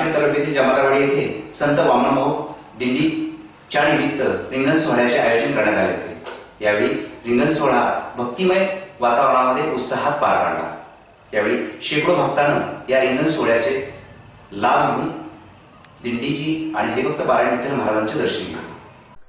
जामखेड तालुक्यातील जमादारवाडी येथे संत वामनभाऊ दिंडीच्या निमित्त रिंगण सोहळ्याचे आयोजन करण्यात आले होते. यावेळी रिंगण सोहळा भक्तिमय वातावरणामध्ये उत्साहात पार पाडला. यावेळी शेकडो भक्तानं या रिंगण सोहळ्याचे लाभ घेऊन दिंडीची आणि हरिभक्त पारायण विठ्ठल महाराजांचे दर्शन घेतले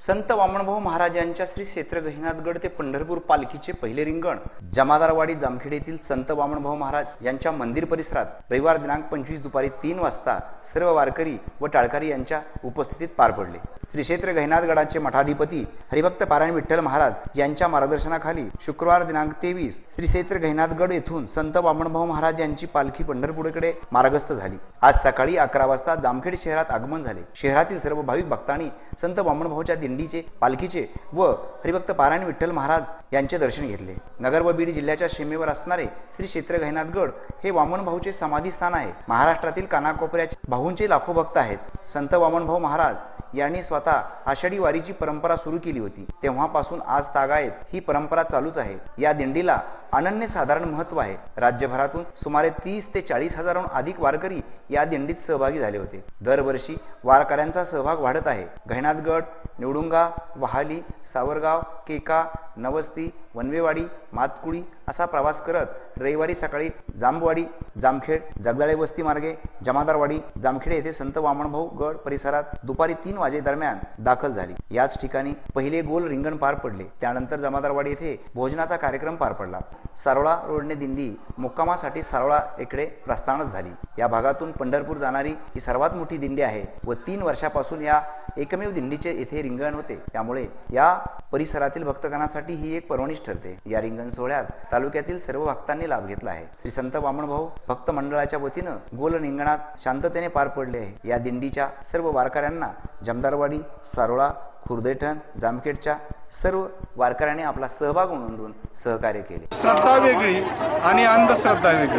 संत वामनभाऊ महाराजांच्या श्री क्षेत्र गहिनाथगड ते पंढरपूर पालखीचे पहिले रिंगण. जमादारवाडी जामखेड येथील संत वामनभाऊ महाराज यांच्या मंदिर परिसरात रविवार दिनांक पंचवीस दुपारी तीन वाजता सर्व वारकरी व टाळकरी यांच्या उपस्थितीत पार पडले. श्री क्षेत्र गहिनाथगडाचे मठाधिपती हरिभक्त पारायण विठ्ठल महाराज यांच्या मार्गदर्शनाखाली शुक्रवार दिनांक तेवीस श्री क्षेत्र गहिनाथगड येथून संत वामनभाऊ महाराज यांची पालखी पंढरपूरकडे मार्गस्थ झाली. आज सकाळी अकरा वाजता जामखेड शहरात आगमन झाले. शहरातील सर्व भाविक भक्तांनी संत वामनभाऊच्या दिंडीचे पालखीचे व हरिभक्त पारायण विठ्ठल महाराज यांचे दर्शन घेतले. नगर व बीड जिल्ह्याच्या सीमेवर असणारे श्री क्षेत्र गहिनाथगड हे वामनभाऊचे समाधी स्थान आहे. महाराष्ट्रातील कानाकोपऱ्याचे भाऊंचे लाखो भक्त आहेत. संत वामनभाऊ महाराज यांनी स्वतः आषाढी वारीची परंपरा सुरू केली होती. तेव्हापासून आज तागायत ही परंपरा चालूच आहे. या दिंडीला अनन्य साधारण महत्त्व आहे. राज्यभरातून सुमारे तीस ते चाळीस हजाराहून अधिक वारकरी या दिंडीत सहभागी झाले होते. दरवर्षी वारकऱ्यांचा सहभाग वाढत आहे. घैनाथगड निवडुंगा वहाली सावरगाव केका नवस्ती वनवेवाडी मातकुळी असा प्रवास करत रविवारी सकाळी जांबवाडी जामखेड जगदाळे वस्ती मार्गे जमादारवाडी जामखेड येथे संत वामणभाऊ गड परिसरात दुपारी तीन वाजेदरम्यान दाखल झाली. याच ठिकाणी पहिले गोल रिंगण पार पडले. त्यानंतर जमादारवाडी येथे भोजनाचा कार्यक्रम पार पडला. सारोळा रोडने दिंडी मुक्कामासाठी सारोळा इकडे प्रस्थानच झाली. या भागातून पंढरपूर जाणारी ही सर्वात मोठी दिंडी आहे व तीन वर्षापासून या एकमेव दिंडीचे येथे रिंगण होते. त्यामुळे या परिसरातील भक्तगणासाठी ही एक पर्वणीच ठरते. या रिंगण सोहळ्यात तालुक्यातील सर्व भक्तांनी लाभ घेतला आहे. श्री संत वामनभाऊ भक्त मंडळाच्या वतीनं गोल रिंगणात शांततेने पार पडले आहे. या दिंडीच्या सर्व वारकऱ्यांना जमदारवाडी सारोळा खुर्देठण जामखेडच्या सर्व वारकऱ्यांनी आपला सहभाग नोंदवून सहकार्य केले. श्रद्धा वेगळी आणि अंधश्रद्धा वेगळी.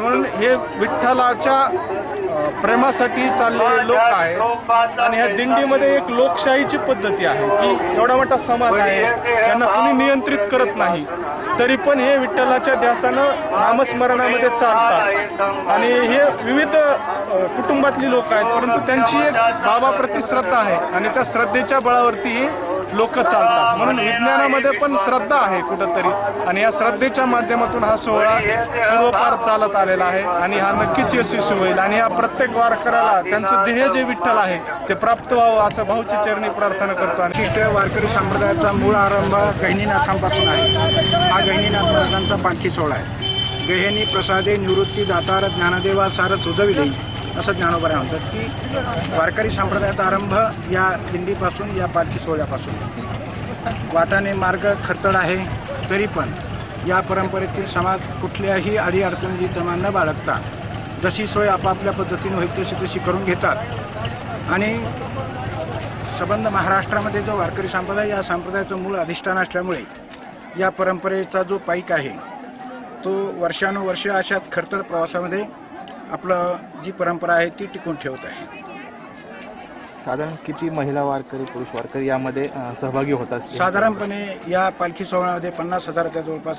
म्हणून हे विठ्ठलाच्या प्रेमासाठी चाललेले लोक आहेत. आणि ह्या दिंडीमध्ये एक लोकशाहीची पद्धती आहे की एवढा मोठा समाज आहे त्यांना कुणी नियंत्रित करत नाही. तरी पण हे विठ्ठलाच्या ध्यासानं नामस्मरणामध्ये चालतात. आणि हे विविध कुटुंबातली लोक आहेत परंतु त्यांची एक बाबाप्रती श्रद्धा आहे. आणि त्या श्रद्धेच्या बळावरती लोक चालतात. म्हणून विज्ञानामध्ये पण श्रद्धा आहे कुठंतरी. आणि या श्रद्धेच्या माध्यमातून हा सोहळा पूर्वपार चालत आलेला आहे. आणि हा नक्कीच यशस्वी होईल. आणि या प्रत्येक वारकऱ्याला त्यांचं ध्येय जे विठ्ठल आहे ते प्राप्त व्हावं असं भाऊची चरणी प्रार्थना करतो आणि विशिष्ट वारकरी संप्रदायाचा मूळ आरंभ गहिनीनाथांपासून आहे. हा गहिनीनाथ महाराजांचा पालखी सोहळा आहे. गहिनी प्रसादे निवृत्ती दातार ज्ञानदेवा सारच उजविली. असं ज्ञानोबा म्हणतात की वारकरी संप्रदायाचा आरंभ या दिंडीपासून या पालखी सोहळ्यापासून. वाटाने मार्ग खडतड आहे तरी पण या परंपरेतील समाज कुठल्याही अडीअडचणी जमा न बाळगता जशी सोय आपापल्या पद्धतीने होईल तशी तशी करून घेतात. आणि संबंध महाराष्ट्रामध्ये जो वारकरी संप्रदाय या संप्रदायाचं मूळ अधिष्ठान असल्यामुळे या परंपरेचा जो पाईक आहे तो वर्षानुवर्ष अशात खडतड प्रवासामध्ये आपलं जी परंपरा आहे ती टिकून ठेवत आहे. साधारण किती महिला वारकरी पुरुष वारकरी यामध्ये अ, सहभागी होतात? साधारणपणे या पालखी सोहळ्यामध्ये पन्नास हजाराच्या जवळपास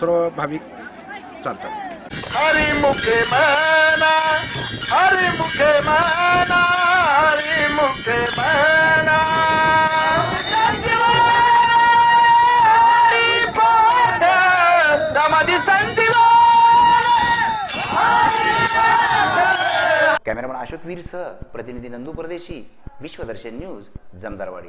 सर्व भाविक चालतात. कॅमेरामन अशोक वीरसह प्रतिनिधी नंदू परदेशी विश्वदर्शन न्यूज जमदारवाडी.